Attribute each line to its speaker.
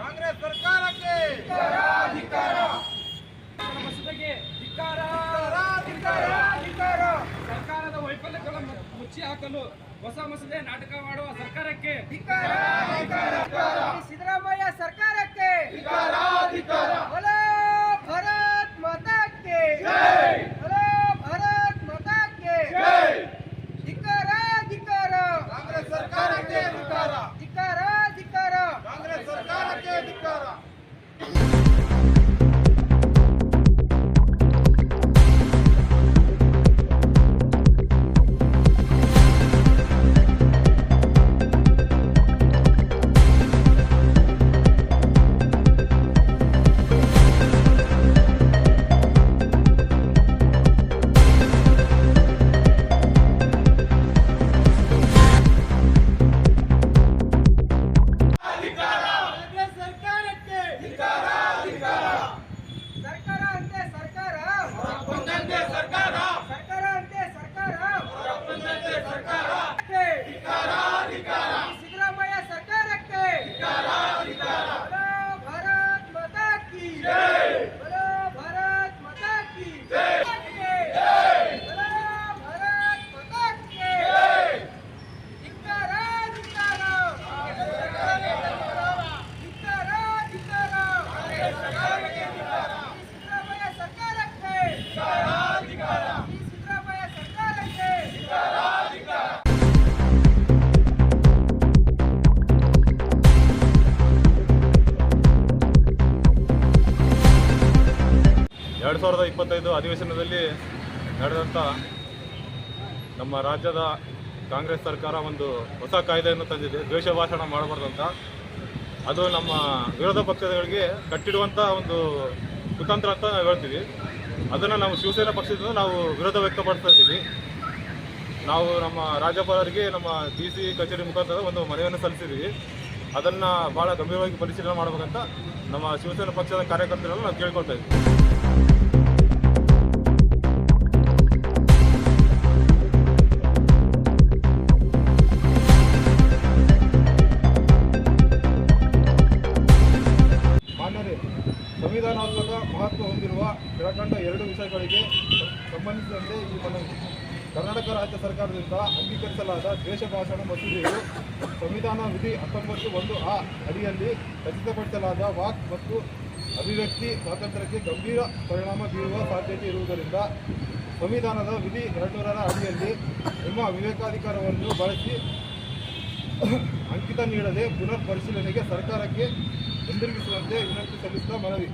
Speaker 1: ಕಾಂಗ್ರೆಸ್ ಸರ್ಕಾರಕ್ಕೆ. ಸರ್ಕಾರದ
Speaker 2: ವೈಫಲ್ಯಕ್ಕೆ ಮುಚ್ಚಿ ಹಾಕಲು
Speaker 1: ಹೊಸ
Speaker 2: ಮಸೂದೆ ನಾಟಕ ಮಾಡುವ ಸರ್ಕಾರಕ್ಕೆ. ಸಿದ್ದರಾಮಯ್ಯ ಸರ್ಕಾರಕ್ಕೆ.
Speaker 3: ಎರಡು ಸಾವಿರದ ಇಪ್ಪತ್ತೈದು ಅಧಿವೇಶನದಲ್ಲಿ ನಡೆದಂಥ ನಮ್ಮ ರಾಜ್ಯದ ಕಾಂಗ್ರೆಸ್ ಸರ್ಕಾರ ಒಂದು ಹೊಸ ಕಾಯ್ದೆಯನ್ನು ತಂದಿದೆ. ದ್ವೇಷ ಭಾಷಣ ಮಾಡಬಾರ್ದಂತ ಅದು ನಮ್ಮ ವಿರೋಧ ಪಕ್ಷಗಳಿಗೆ ಕಟ್ಟಿಡುವಂಥ ಒಂದು ಕುತಂತ್ರ ಅಂತ ನಾವು ಹೇಳ್ತೀವಿ. ಅದನ್ನು ನಾವು ಶಿವಸೇನಾ ಪಕ್ಷದಿಂದ ನಾವು ವಿರೋಧ ವ್ಯಕ್ತಪಡಿಸ್ತಾ ಇದ್ದೀವಿ. ನಾವು ನಮ್ಮ ರಾಜ್ಯಪಾಲರಿಗೆ, ನಮ್ಮ ಡಿ ಸಿ ಕಚೇರಿ ಮುಖಾಂತರ ಒಂದು ಮನವಿಯನ್ನು ಸಲ್ಲಿಸಿದ್ದೀವಿ. ಅದನ್ನು ಭಾಳ ಗಂಭೀರವಾಗಿ ಪರಿಶೀಲನೆ ಮಾಡಬೇಕಂತ ನಮ್ಮ ಶಿವಸೇನಾ ಪಕ್ಷದ ಕಾರ್ಯಕರ್ತರನ್ನು ನಾವು ಕೇಳ್ಕೊಳ್ತಾ ಇದ್ದೀವಿ. ಕೆಳಕಂಡ ಎರಡು ವಿಷಯಗಳಿಗೆ ಸಂಬಂಧಿಸಿದಂತೆ ಈ ಮನವಿ. ಕರ್ನಾಟಕ ರಾಜ್ಯ ಸರ್ಕಾರದಿಂದ ಅಂಗೀಕರಿಸಲಾದ ದ್ವೇಷ ಭಾಷಣ ಮಸೂದೆಯು ಸಂವಿಧಾನ ವಿಧಿ ಹತ್ತೊಂಬತ್ತು ಒಂದು ಆ ಅಡಿಯಲ್ಲಿ ಖಚಿತಪಡಿಸಲಾದ ವಾಕ್ ಮತ್ತು ಅಭಿವ್ಯಕ್ತಿ ಸ್ವಾತಂತ್ರ್ಯಕ್ಕೆ ಗಂಭೀರ ಪರಿಣಾಮ ಬೀರುವ ಸಾಧ್ಯತೆ ಇರುವುದರಿಂದ ಸಂವಿಧಾನದ ವಿಧಿ ಎರಡುನೂರರ ಅಡಿಯಲ್ಲಿ ನಿಮ್ಮ ವಿವೇಕಾಧಿಕಾರವನ್ನು ಬಳಸಿ ಅಂಕಿತ ನೀಡದೆ ಪುನರ್ ಪರಿಶೀಲನೆಗೆ ಸರ್ಕಾರಕ್ಕೆ ಹಿಂದಿರುಗಿಸುವಂತೆ ವಿನಂತಿ ಸಲ್ಲಿಸಿದ ಮನವಿ.